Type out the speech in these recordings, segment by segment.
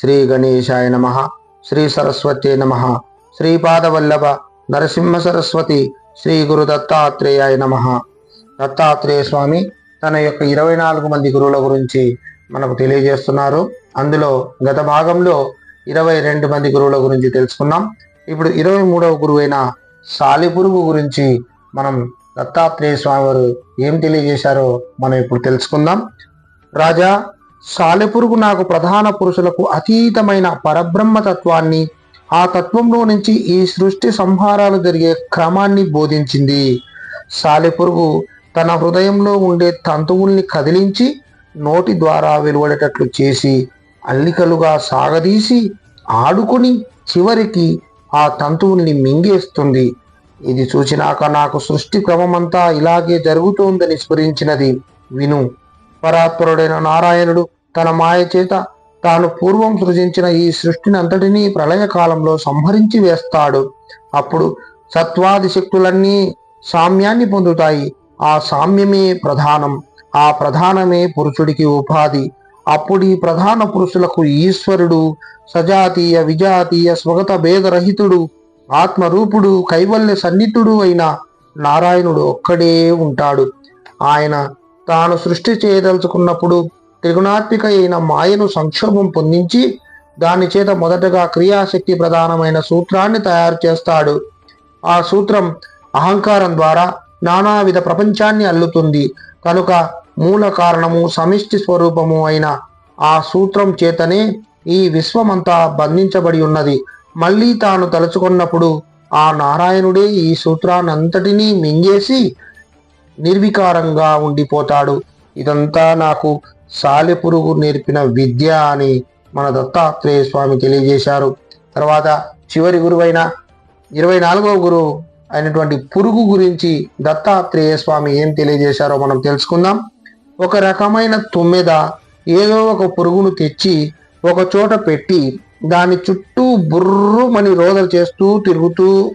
శ్రీ గణేశాయ నమ. శ్రీ సరస్వతే నమ. శ్రీపాదవల్లభ నరసింహ సరస్వతి శ్రీ గురు దత్తాత్రేయాయ నమ. దత్తాత్రేయ స్వామి తన యొక్క ఇరవై నాలుగు మంది గురువుల గురించి మనకు తెలియజేస్తున్నారు. అందులో గత భాగంలో ఇరవై రెండు మంది గురువుల గురించి తెలుసుకున్నాం. ఇప్పుడు ఇరవై మూడవ గురువైన సాలిపురుగు గురించి మనం దత్తాత్రేయ స్వామి వారు ఏం తెలియజేశారో మనం ఇప్పుడు తెలుసుకుందాం. రాజా సాలెపురుగు నాకు ప్రధాన పురుషులకు అతీతమైన పరబ్రహ్మ తత్వాన్ని ఆ తత్వంలో నుంచి ఈ సృష్టి సంహారాలు జరిగే క్రమాన్ని బోధించింది. సాలెపురుగు తన హృదయంలో ఉండే తంతువుల్ని కదిలించి నోటి ద్వారా వెలువడేటట్లు చేసి అల్లికలుగా సాగదీసి ఆడుకొని చివరికి ఆ తంతువుల్ని మింగేస్తుంది. ఇది చూచినాక నాకు సృష్టి క్రమమంతా ఇలాగే జరుగుతోందని స్ఫురించినది. విను. పరాత్పరుడైన నారాయణుడు తన మాయ చేత తాను పూర్వం సృజించిన ఈ సృష్టిని అంతటినీ ప్రళయకాలంలో సంహరించి వేస్తాడు. అప్పుడు సత్వాది శక్తులన్నీ సామ్యాన్ని పొందుతాయి. ఆ సామ్యమే ప్రధానం. ఆ ప్రధానమే పురుషుడికి ఉపాధి. అప్పుడు ఈ ప్రధాన పురుషులకు ఈశ్వరుడు సజాతీయ విజాతీయ స్వగత భేదరహితుడు ఆత్మరూపుడు కైవల్య సన్నిహితుడు అయిన నారాయణుడు ఒక్కడే ఉంటాడు. ఆయన తాను సృష్టి చేయదలుచుకున్నప్పుడు త్రిగుణాత్మిక అయిన మాయను సంక్షోభం పొందించి దాని చేత మొదటగా క్రియాశక్తి ప్రధానమైన సూత్రాన్ని తయారు చేస్తాడు. ఆ సూత్రం అహంకారం ద్వారా నానావిధ ప్రపంచాన్ని అల్లుతుంది. కనుక మూల కారణము సమిష్టి స్వరూపము అయిన ఆ సూత్రం చేతనే ఈ విశ్వమంతా బంధించబడి ఉన్నది. మళ్ళీ తాను తలుచుకున్నప్పుడు ఆ నారాయణుడే ఈ సూత్రాన్నంతటినీ మింగేసి నిర్వికారంగా ఉండిపోతాడు. ఇదంతా నాకు సాలెపురుగు నేర్పిన విద్య అని మన దత్తాత్రేయ స్వామి తెలియజేశారు. తర్వాత చివరి గురువైన ఇరవై నాలుగవ గురువు అయినటువంటి పురుగు గురించి దత్తాత్రేయ స్వామి ఏం తెలియజేశారో మనం తెలుసుకుందాం. ఒక రకమైన తుమ్మెద ఏదో ఒక పురుగును తెచ్చి ఒక చోట పెట్టి దాని చుట్టూ బుర్రుమని రోదలు చేస్తూ తిరుగుతూ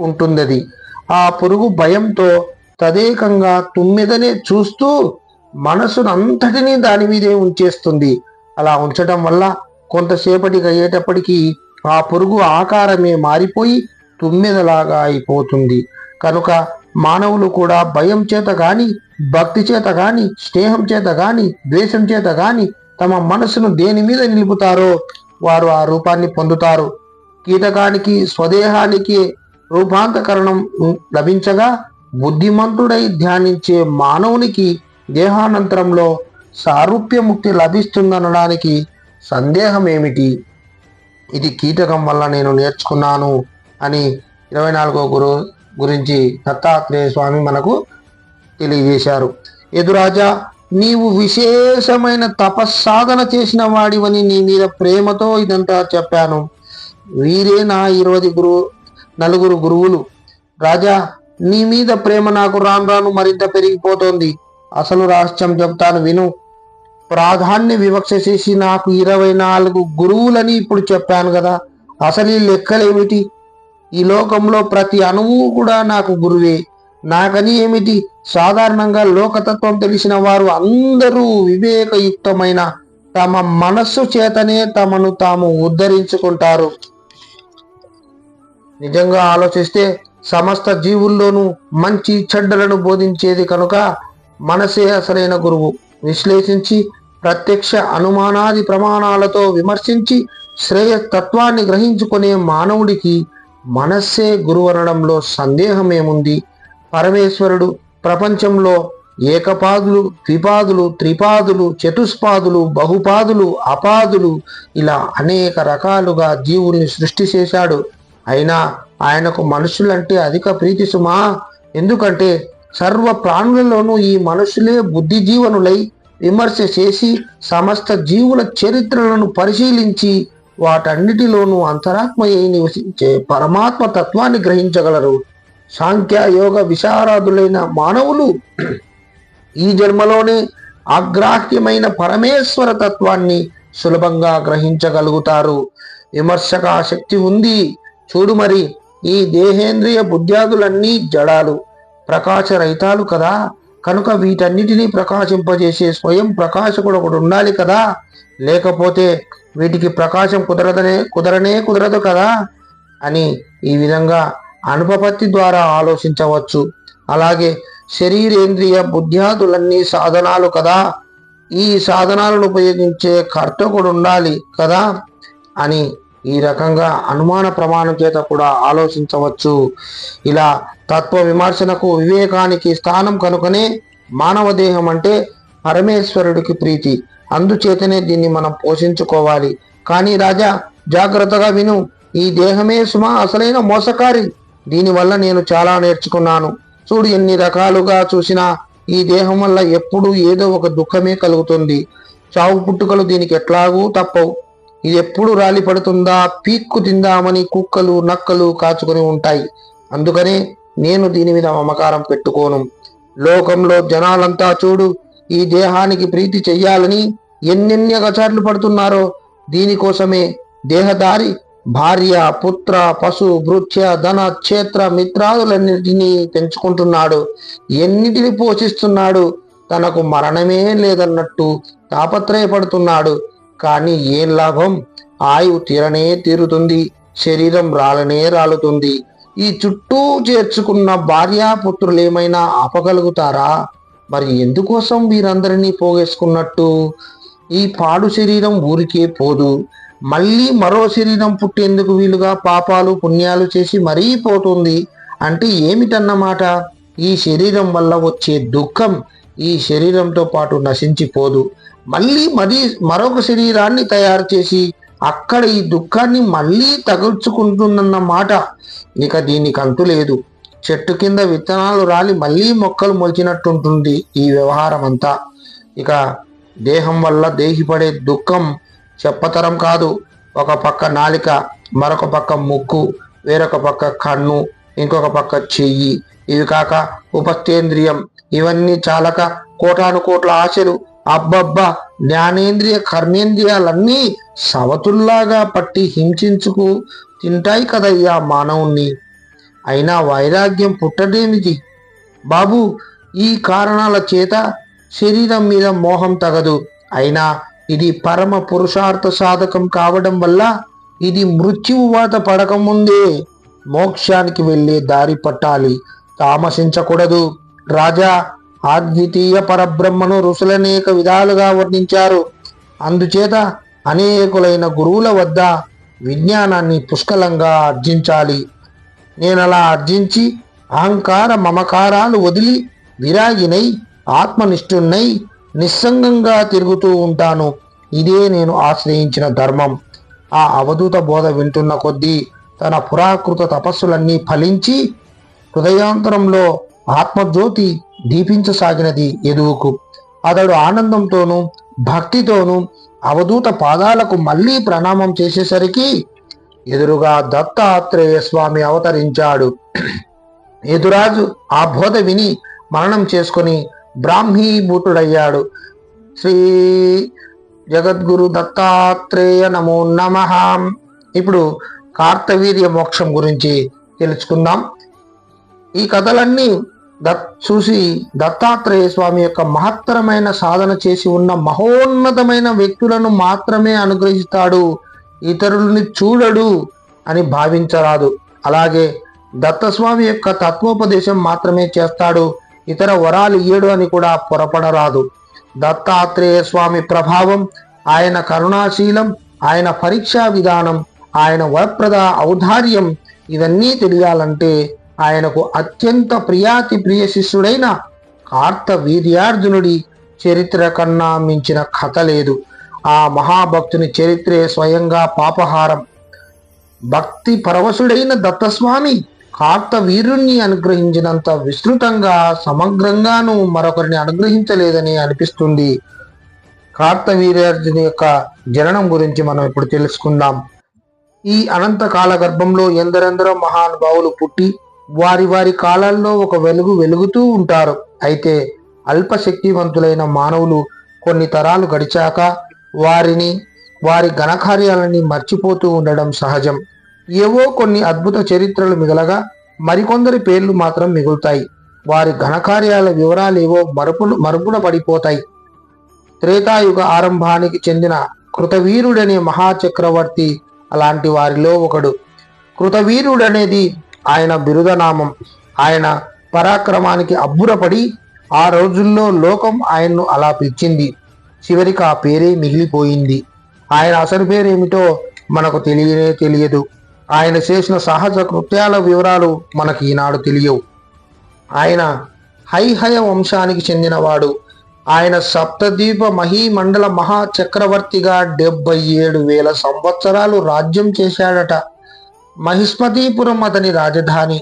ఉంటుంది ఆ పురుగు భయంతో తదేకంగా తుమ్మెదనే చూస్తూ మనసును అంతటినీ దాని మీదే ఉంచేస్తుంది. అలా ఉంచటం వల్ల కొంతసేపటికి అయ్యేటప్పటికీ ఆ పురుగు ఆకారమే మారిపోయి తుమ్మెదలాగా అయిపోతుంది. కనుక మానవులు కూడా భయం చేత గాని భక్తి చేత గాని స్నేహం చేత గాని ద్వేషం చేత గాని తమ మనసును దేని మీద నిలుపుతారో వారు ఆ రూపాన్ని పొందుతారు. కీటకానికి స్వదేహానికి రూపాంతకరణం లభించగా బుద్ధిమంతుడై ధ్యానించే మానవునికి దేహానంతరంలో సారూప్యముక్తి లభిస్తుందనడానికి సందేహం ఏమిటి ఇది కీటకం వల్ల నేను నేర్చుకున్నాను అని ఇరవై నాలుగో గురు గురించి దత్తాత్రేయ స్వామి మనకు తెలియజేశారు. ఎదురాజా నీవు విశేషమైన తపస్సాధన చేసిన వాడివని నీ మీద ప్రేమతో ఇదంతా చెప్పాను. వీరే నా ఇరవై గురువు నలుగురు గురువులు. రాజా నీ మీద ప్రేమ నాకు రాను రాను మరింత పెరిగిపోతోంది. అసలు రహస్యం చెప్తాను విను. ప్రాధాన్య వివక్ష చేసి నాకు ఇరవై నాలుగు గురువులని ఇప్పుడు చెప్పాను కదా అసలు ఈ లెక్కలేమిటి? ఈ లోకంలో ప్రతి అణువు కూడా నాకు గురువే. నాకని ఏమిటి? సాధారణంగా లోకతత్వం తెలిసిన వారు అందరూ వివేకయుక్తమైన తమ మనస్సు చేతనే తమను తాము ఉద్ధరించుకుంటారు. నిజంగా ఆలోచిస్తే సమస్త జీవుల్లోనూ మంచి చెడ్డలను బోధించేది కనుక మనసే అసలైన గురువు. విశ్లేషించి ప్రత్యక్ష అనుమానాది ప్రమాణాలతో విమర్శించి శ్రేయతత్వాన్ని గ్రహించుకునే మానవుడికి మనస్సే గురువనడంలో సందేహమేముంది? పరమేశ్వరుడు ప్రపంచంలో ఏకపాదులు ద్విపాదులు త్రిపాదులు చతుష్పాదులు బహుపాదులు అపాదులు ఇలా అనేక రకాలుగా జీవుల్ని సృష్టి చేశాడు. అయినా ఆయనకు మనుషులంటే అధిక ప్రీతి సుమా. ఎందుకంటే సర్వ ప్రాణులలోనూ ఈ మనుషులే బుద్ధిజీవనులై విమర్శ చేసి సమస్త జీవుల చరిత్రలను పరిశీలించి వాటన్నిటిలోనూ అంతరాత్మయ్యి నివసించే పరమాత్మ తత్వాన్ని గ్రహించగలరు. సాంఖ్య యోగ విశారదులైన మానవులు ఈ జన్మలోనే అగ్రాహ్యమైన పరమేశ్వర తత్వాన్ని సులభంగా గ్రహించగలుగుతారు. విమర్శక శక్తి ఉంది. చూడు మరి ఈ దేహేంద్రియ బుద్ధ్యాదులన్నీ జడాలు. ప్రకాశరహితాలు కదా. కనుక వీటన్నిటినీ ప్రకాశింపజేసే స్వయం ప్రకాశకుడు ఒకడు ఉండాలి కదా. లేకపోతే వీటికి ప్రకాశం కుదరదనే కుదరనే కుదరదు కదా అని ఈ విధంగా అనుపపత్తి ద్వారా ఆలోచించవచ్చు. అలాగే శరీరేంద్రియ బుద్ధ్యాదులన్నీ సాధనాలు కదా. ఈ సాధనాలను ఉపయోగించే కర్తకుడు ఉండాలి కదా అని ఈ రకంగా అనుమాన ప్రమాణం చేత కూడా ఆలోచించవచ్చు. ఇలా తత్వ విమర్శనకు వివేకానికి స్థానం కనుకనే మానవ దేహం అంటే పరమేశ్వరుడికి ప్రీతి. అందుచేతనే దీన్ని మనం పోషించుకోవాలి. కానీ రాజా జాగ్రత్తగా విను. ఈ దేహమే సుమా అసలైన మోసకారి. దీనివల్ల నేను చాలా నేర్చుకున్నాను. చూడు ఎన్ని రకాలుగా చూసినా ఈ దేహం వల్ల ఎప్పుడూ ఏదో ఒక దుఃఖమే కలుగుతుంది. చావు పుట్టుకలు దీనికి ఎట్లాగూ తప్పవు. ఇది ఎప్పుడు రాలి పడుతుందా? పీక్కు తిందామని కుక్కలు నక్కలు కాచుకొని ఉంటాయి. అందుకనే నేను దీని మీద మమకారం పెట్టుకోను. లోకంలో జనాలంతా చూడు ఈ దేహానికి ప్రీతి చెయ్యాలని ఎన్నెన్ని అగచాట్లు పడుతున్నారో. దీనికోసమే దేహదారి భార్య పుత్ర పశు భృత్య ధన క్షేత్ర మిత్రాదులన్నిటినీ పెంచుకుంటున్నాడు. ఎన్నిటిని పోషిస్తున్నాడు? తనకు మరణమే లేదన్నట్టు తాపత్రయపడుతున్నాడు. కానీ ఏం లాభం? ఆయువు తీరనే తీరుతుంది శరీరం రాలనే రాలుతుంది. ఈ చుట్టూ చేర్చుకున్న భార్యాపుత్రులు ఏమైనా ఆపగలుగుతారా? మరి ఎందుకోసం వీరందరినీ పోగేసుకున్నట్టు? ఈ పాడు శరీరం ఊరికే పోదు. మళ్ళీ మరో శరీరం పుట్టేందుకు వీలుగా పాపాలు పుణ్యాలు చేసి మరీ పోతుంది అంటే ఏమిటన్నమాట? ఈ శరీరం వల్ల వచ్చే దుఃఖం ఈ శరీరంతో పాటు నశించిపోదు. మళ్ళీ మరి మరొక శరీరాన్ని తయారు చేసి అక్కడ ఈ దుఃఖాన్ని మళ్ళీ తగుల్చుకుంటుందన్న మాట. ఇక దీనికి అంతు లేదు. చెట్టు కింద విత్తనాలు రాలి మళ్ళీ మొక్కలు మొలిచినట్టుంటుంది ఈ వ్యవహారం అంతా ఇక దేహం వల్ల దేహిపడే దుఃఖం చెప్పతరం కాదు. ఒక పక్క నాలిక మరొక పక్క ముక్కు వేరొక పక్క కన్ను ఇంకొక పక్క చెయ్యి. ఇవి కాక ఉపస్థేంద్రియం ఇవన్నీ చాలక కోటాను కోట్ల ఆశలు అబ్బబ్బా జ్ఞానేంద్రియ కర్మేంద్రియాలన్నీ సవతుల్లాగా పట్టి హింసించుకు తింటాయి కదయ్యా మానవుణ్ణి. అయినా వైరాగ్యం పుట్టడేమిటి బాబు ఈ కారణాల చేత శరీరం మీద మోహం తగదు. అయినా ఇది పరమ పురుషార్థ సాధకం కావడం వల్ల ఇది మృత్యువాత పడకముందే మోక్షానికి వెళ్ళే దారి పట్టాలి. తామసించకూడదు. రాజా అద్వితీయ పరబ్రహ్మను ఋషులనేక విధాలుగా వర్ణించారు. అందుచేత అనేకులైన గురువుల వద్ద విజ్ఞానాన్ని పుష్కలంగా ఆర్జించాలి. నేను అలా ఆర్జించి అహంకార మమకారాలు వదిలి విరాగినై ఆత్మనిష్ఠున్నై నిస్సంగంగా తిరుగుతూ ఉంటాను. ఇదే నేను ఆశ్రయించిన ధర్మం. ఆ అవధూత బోధ వింటున్న కొద్దీ తన పురాకృత తపస్సులన్నీ ఫలించి హృదయాంతరంలో ఆత్మజ్యోతి దీపించసాగినది ఎదువుకు. అతడు ఆనందంతోనూ భక్తితోనూ అవధూత పాదాలకు మళ్ళీ ప్రణామం చేసేసరికి ఎదురుగా దత్తాత్రేయ స్వామి అవతరించాడు. ఎదురాజు ఆ బోధ విని మరణం చేసుకొని బ్రాహ్మీభూతుడయ్యాడు. శ్రీ జగద్గురు దత్తాత్రేయ నమో నమ. ఇప్పుడు కార్తవీర్య మోక్షం గురించి తెలుసుకుందాం. ఈ కథలన్నీ దత్ చూసి దత్తాత్రేయ స్వామి యొక్క మహత్తరమైన సాధన చేసి ఉన్న మహోన్నతమైన వ్యక్తులను మాత్రమే అనుగ్రహిస్తాడు. ఇతరులని చూడడు అని భావించరాదు. అలాగే దత్తస్వామి యొక్క తత్వోపదేశం మాత్రమే చేస్తాడు. ఇతర వరాలు ఇయ్యడు అని కూడా పొరపడరాదు. దత్తాత్రేయ స్వామి ప్రభావం ఆయన కరుణాశీలం ఆయన పరీక్షా విధానం ఆయన వరప్రద ఔదార్యం ఇవన్నీ తెలియాలంటే ఆయనకు అత్యంత ప్రియాతి ప్రియ శిష్యుడైన కార్త వీర్యార్జునుడి చరిత్ర కన్నా మించిన కథ లేదు. ఆ మహాభక్తుని చరిత్రే స్వయంగా పాపహారం. భక్తి పరవశుడైన దత్తస్వామి కార్త వీరుణ్ణి అనుగ్రహించినంత విస్తృతంగా సమగ్రంగాను మరొకరిని అనుగ్రహించలేదని అనిపిస్తుంది. కార్త వీర్యార్జుని యొక్క జననం గురించి మనం ఇప్పుడు తెలుసుకుందాం. ఈ అనంత కాల గర్భంలో ఎందరెందరో మహానుభావులు పుట్టి వారి వారి కాలాల్లో ఒక వెలుగు వెలుగుతూ ఉంటారు. అయితే అల్ప శక్తివంతులైన మానవులు కొన్ని తరాలు గడిచాక వారిని వారి ఘనకార్యాలని మర్చిపోతూ ఉండడం సహజం. ఏవో కొన్ని అద్భుత చరిత్రలు మిగలగా మరికొందరి పేర్లు మాత్రం మిగులుతాయి. వారి ఘనకార్యాల వివరాలేవో మరుపులు మరుగున పడిపోతాయి. త్రేతాయుగ ఆరంభానికి చెందిన కృతవీరుడనే మహాచక్రవర్తి అలాంటి వారిలో ఒకడు. కృతవీరుడనేది ఆయన బిరుదనామం. ఆయన పరాక్రమానికి అబ్బురపడి ఆ రోజుల్లో లోకం ఆయన్ను అలా పిలిచింది. చివరికి ఆ పేరే మిగిలిపోయింది. ఆయన అసలు పేరేమిటో మనకు తెలియనే తెలియదు. ఆయన చేసిన సహజ కృత్యాల వివరాలు మనకి ఈనాడు తెలియవు. ఆయన హైహయ వంశానికి చెందినవాడు. ఆయన సప్తద్వీప మహీమండల మహా చక్రవర్తిగా డెబ్బై ఏడు వేల సంవత్సరాలు రాజ్యం చేశాడట. మహిష్మతీపురం అతని రాజధాని.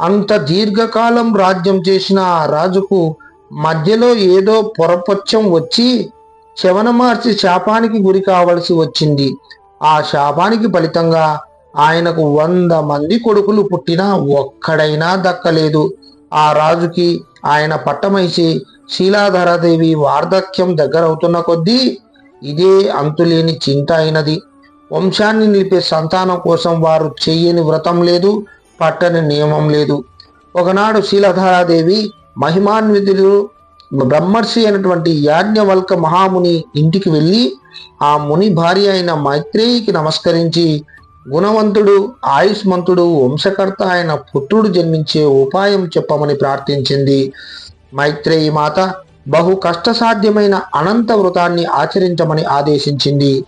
అంత దీర్ఘకాలం రాజ్యం చేసిన ఆ రాజుకు మధ్యలో ఏదో పొరపచ్చం వచ్చి చవనమార్చి శాపానికి గురి కావలసి వచ్చింది. ఆ శాపానికి ఫలితంగా ఆయనకు వంద మంది కొడుకులు పుట్టినా ఒక్కడైనా దక్కలేదు. ఆ రాజుకి ఆయన పట్టమైసి శీలాధరాదేవి వార్ధక్యం దగ్గరవుతున్న కొద్దీ ఇదే అంతులేని చింత అయినది. వంశాన్ని నిలిపే సంతానం కోసం వారు చెయ్యని వ్రతం లేదు పట్టని నియమం లేదు. ఒకనాడు శీలధారాదేవి మహిమాన్వితులు బ్రహ్మర్షి అయినటువంటి యాజ్ఞవల్క మహాముని ఇంటికి వెళ్ళి ఆ ముని భార్య అయిన మైత్రేయికి నమస్కరించి గుణవంతుడు ఆయుష్మంతుడు వంశకర్త అయిన పుత్రుడు జన్మించే ఉపాయం చెప్పమని ప్రార్థించింది. మైత్రేయి మాత బహు కష్టసాధ్యమైన అనంత వ్రతాన్ని ఆచరించమని ఆదేశించింది.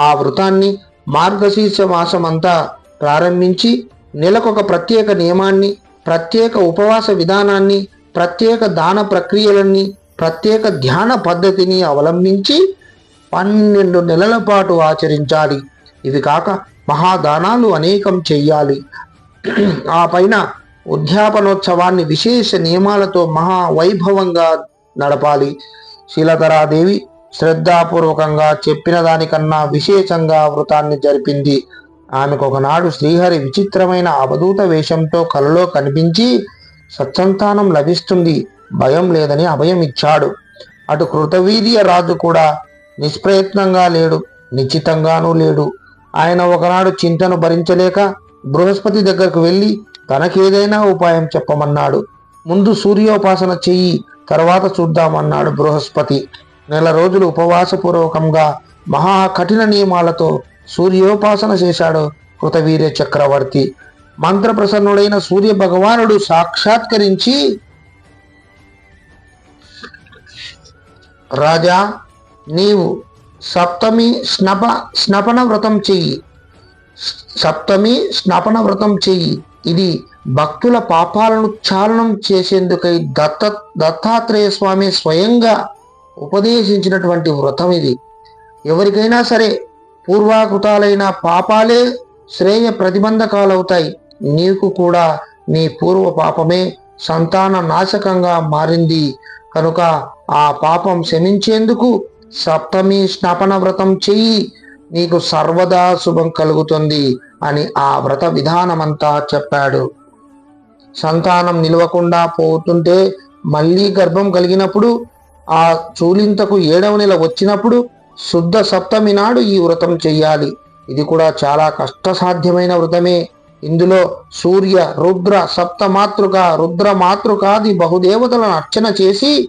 ఆ వ్రతాన్ని మార్గశీర్ష మాసమంతా ప్రారంభించి నెలకొక ప్రత్యేక నియమాన్ని ప్రత్యేక ఉపవాస విధానాన్ని ప్రత్యేక దాన ప్రక్రియలన్నీ ప్రత్యేక ధ్యాన పద్ధతిని అవలంబించి పన్నెండు నెలల పాటు ఆచరించాలి. ఇవి కాక మహాదానాలు అనేకం చెయ్యాలి. ఆ పైన ఉద్యాపనోత్సవాన్ని విశేష నియమాలతో మహా వైభవంగా నడపాలి. శీలధరాదేవి శ్రద్ధాపూర్వకంగా చెప్పిన దానికన్నా విశేషంగా వృతాన్ని జరిపింది. ఆమెకు ఒకనాడు శ్రీహరి విచిత్రమైన అవధూత వేషంతో కలలో కనిపించి సత్సంతానం లభిస్తుంది. భయం లేదని అభయం ఇచ్చాడు అటు కృతవీర్య రాజు కూడా నిష్ప్రయత్నంగా లేడు. నిశ్చితంగానూ లేడు. ఆయన ఒకనాడు చింతను భరించలేక బృహస్పతి దగ్గరకు వెళ్ళి తనకేదైనా ఉపాయం చెప్పమన్నాడు. ముందు సూర్యోపాసన చెయ్యి తర్వాత చూద్దామన్నాడు బృహస్పతి. నెల రోజులు ఉపవాసపూర్వకంగా మహా కఠిన నియమాలతో సూర్యోపాసన చేశాడు కృతవీర్య చక్రవర్తి. మంత్రప్రసన్నుడైన సూర్య భగవానుడు సాక్షాత్కరించి రాజా నీవు సప్తమి స్నప స్నపన వ్రతం చెయ్యి. సప్తమి స్నపన వ్రతం చెయ్యి. ఇది భక్తుల పాపాలను చాలనం చేసేందుకై దత్త దత్తాత్రేయ స్వామి స్వయంగా ఉపదేశించినటువంటి వ్రతం ఇది. ఎవరికైనా సరే పూర్వాకృతాలైన పాపాలే శ్రేయ ప్రతిబంధకాలవుతాయి. నీకు కూడా నీ పూర్వ పాపమే సంతాన నాశకంగా మారింది. కనుక ఆ పాపం శమించేందుకు సప్తమి స్నాపన వ్రతం చెయ్యి. నీకు సర్వదా శుభం కలుగుతుంది అని ఆ వ్రత విధానమంతా చెప్పాడు. సంతానం నిలవకుండా పోతుంటే మళ్ళీ గర్భం కలిగినప్పుడు ఆ చూలింతకు ఏడవ నెల వచ్చినప్పుడు శుద్ధ సప్తమి నాడు ఈ వ్రతం చెయ్యాలి. ఇది కూడా చాలా కష్టసాధ్యమైన వ్రతమే. ఇందులో సూర్య రుద్ర సప్తమాతృక రుద్ర మాతృకాది బహుదేవతలను అర్చన చేసి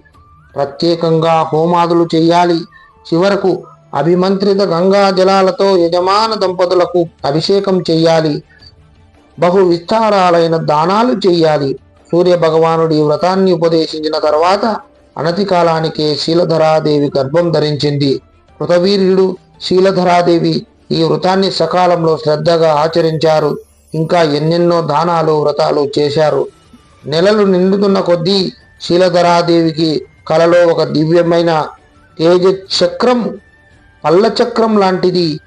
ప్రత్యేకంగా హోమాదులు చేయాలి చివరకు అభిమంత్రిత గంగా జలాలతో యజమాన దంపతులకు అభిషేకం చెయ్యాలి. బహు విస్తారాలైన దానాలు చెయ్యాలి. సూర్య భగవానుడి వ్రతాన్ని ఉపదేశించిన తర్వాత అనతి కాలానికే శీలధరాదేవి గర్భం ధరించింది. కృతవీర్యుడు శీలధరాదేవి ఈ వ్రతాన్ని సకాలంలో శ్రద్ధగా ఆచరించారు. ఇంకా ఎన్నెన్నో దానాలు వ్రతాలు చేశారు. నెలలు నిండుతున్న కొద్దీ శీలధరాదేవికి కలలో ఒక దివ్యమైన తేజ చక్రం పల్ల చక్రం లాంటిది.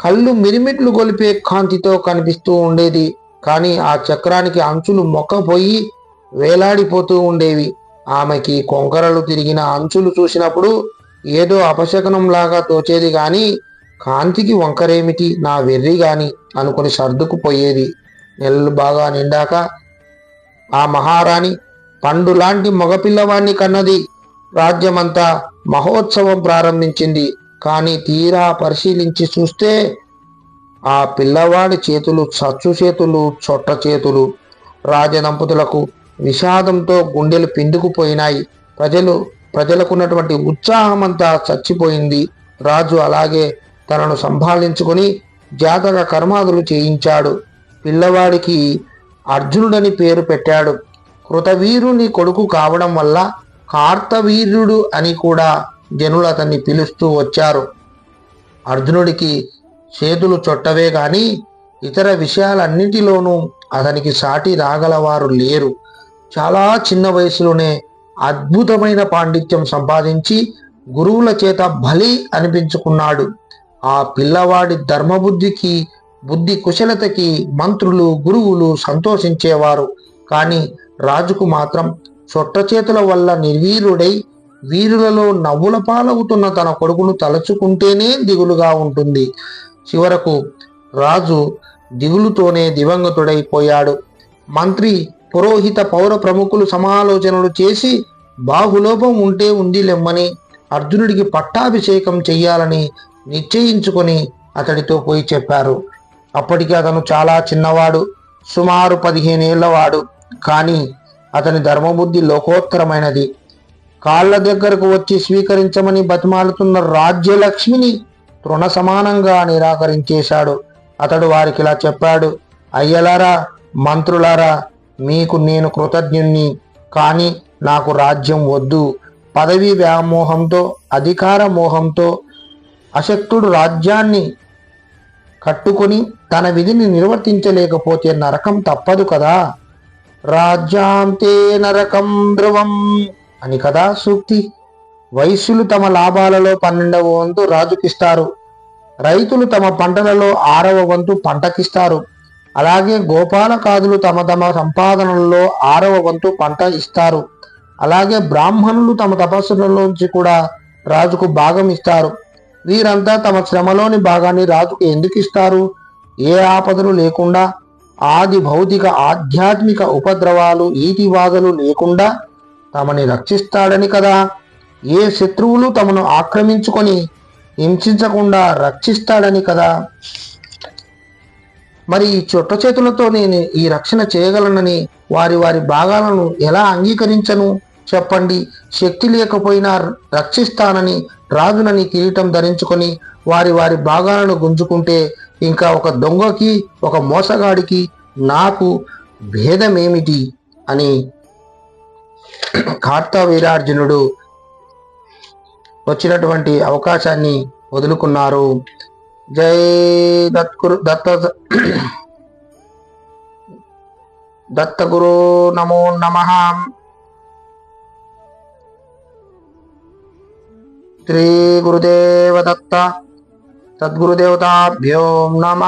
కళ్ళు మిరిమిట్లు గొలిపే కాంతితో కనిపిస్తూ ఉండేది. కానీ ఆ చక్రానికి అంచులు మొక్కపోయి వేలాడిపోతూ ఉండేవి. ఆమెకి కొంకరలు తిరిగిన అంచులు చూసినప్పుడు ఏదో అపశకనంలాగా తోచేది గాని కాంతికి వంకరేమిటి? నా వెర్రి గాని అనుకుని సర్దుకుపోయేది. నెలలు బాగా నిండాక ఆ మహారాణి పండు లాంటి మగపిల్లవాణ్ణి కన్నది. రాజ్యమంతా మహోత్సవం ప్రారంభించింది. కానీ తీరా పరిశీలించి చూస్తే ఆ పిల్లవాడి చేతులు చచ్చు చేతులు చొట్ట చేతులు. రాజదంపతులకు విషాదంతో గుండెలు పిందుకుపోయినాయి ప్రజలు ప్రజలకున్నటువంటి ఉత్సాహమంతా చచ్చిపోయింది. రాజు అలాగే తనను సంభాళించుకొని జాతక కర్మాదులు చేయించాడు. పిల్లవాడికి అర్జునుడని పేరు పెట్టాడు. కృతవీరుని కొడుకు కావడం వల్ల కార్తవీర్యుడు అని కూడా జనులు అతన్ని పిలుస్తూ వచ్చారు. అర్జునుడికి చేతులు చొట్టవే గాని ఇతర విషయాలన్నిటిలోనూ అతనికి సాటి రాగలవారు లేరు. చాలా చిన్న వయసులోనే అద్భుతమైన పాండిత్యం సంపాదించి గురువుల చేత బలి అనిపించుకున్నాడు. ఆ పిల్లవాడి ధర్మబుద్ధికి బుద్ధి కుశలతకి మంత్రులు గురువులు సంతోషించేవారు. కానీ రాజుకు మాత్రం చొట్ట చేతుల వల్ల నిర్వీరుడై వీరులలో నవ్వుల పాలవుతున్న తన కొడుకును తలుచుకుంటేనే దిగులుగా ఉంటుంది. చివరకు రాజు దిగులుతోనే దివంగతుడైపోయాడు. మంత్రి పురోహిత పౌర ప్రముఖులు సమాలోచనలు చేసి బాహులోపం ఉంటే ఉంది లెమ్మని అర్జునుడికి పట్టాభిషేకం చెయ్యాలని నిశ్చయించుకొని అతడితో పోయి చెప్పారు. అప్పటికి అతను చాలా చిన్నవాడు సుమారు పదిహేనేళ్ళవాడు కానీ అతని ధర్మబుద్ధి లోకోత్తరమైనది. కాళ్ళ దగ్గరకు వచ్చి స్వీకరించమని బతిమాలుతున్న రాజ్యలక్ష్మిని తృణ సమానంగా నిరాకరించేశాడు. అతడు వారికి ఇలా చెప్పాడు అయ్యలారా మంత్రులారా మీకు నేను కృతజ్ఞుణ్ణి కానీ నాకు రాజ్యం వద్దు. పదవి వ్యామోహంతో అధికార మోహంతో అశక్తుడు రాజ్యాన్ని కట్టుకొని తన విధిని నిర్వర్తించలేకపోతే నరకం తప్పదు కదా? రాజ్యాంతే నరకం ధ్రువం అని కదా సూక్తి. వైశ్యులు తమ లాభాలలో పన్నెండవ వంతు రాజుకిస్తారు. రైతులు తమ పంటలలో ఆరవ వంతు పంటకిస్తారు. అలాగే గోపాలకాదులు తమ తమ సంపాదనలలో ఆరవ వంతు పంట ఇస్తారు. అలాగే బ్రాహ్మణులు తమ తపస్సులలోంచి కూడా రాజుకు భాగం ఇస్తారు. వీరంతా తమ శ్రమలోని భాగాన్ని రాజుకు ఎందుకు ఇస్తారు? ఏ ఆపదలు లేకుండా ఆది భౌతిక ఆధ్యాత్మిక ఉపద్రవాలు ఈతివాదలు లేకుండా తమని రక్షిస్తాడని కదా? ఏ శత్రువులు తమను ఆక్రమించుకొని హింసించకుండా రక్షిస్తాడని కదా? మరి ఈ చుట్ట చేతులతో నేను ఈ రక్షణ చేయగలనని వారి వారి భాగాలను ఎలా అంగీకరించను? చెప్పండి. శక్తి లేకపోయినా రక్షిస్తానని రాజునని కిరీటం ధరించుకొని వారి వారి భాగాలను గుంజుకుంటే ఇంకా ఒక దొంగకి ఒక మోసగాడికి నాకు భేదమేమిటి? అని కార్తవీరార్జునుడు వచ్చినటువంటి అవకాశాన్ని వదులుకున్నారు. జై దత్గురు దత్త దత్తగురు నమో నమ శ్రీ గురుదేవ దత్త తద్గురుదేవతాభ్యో నమ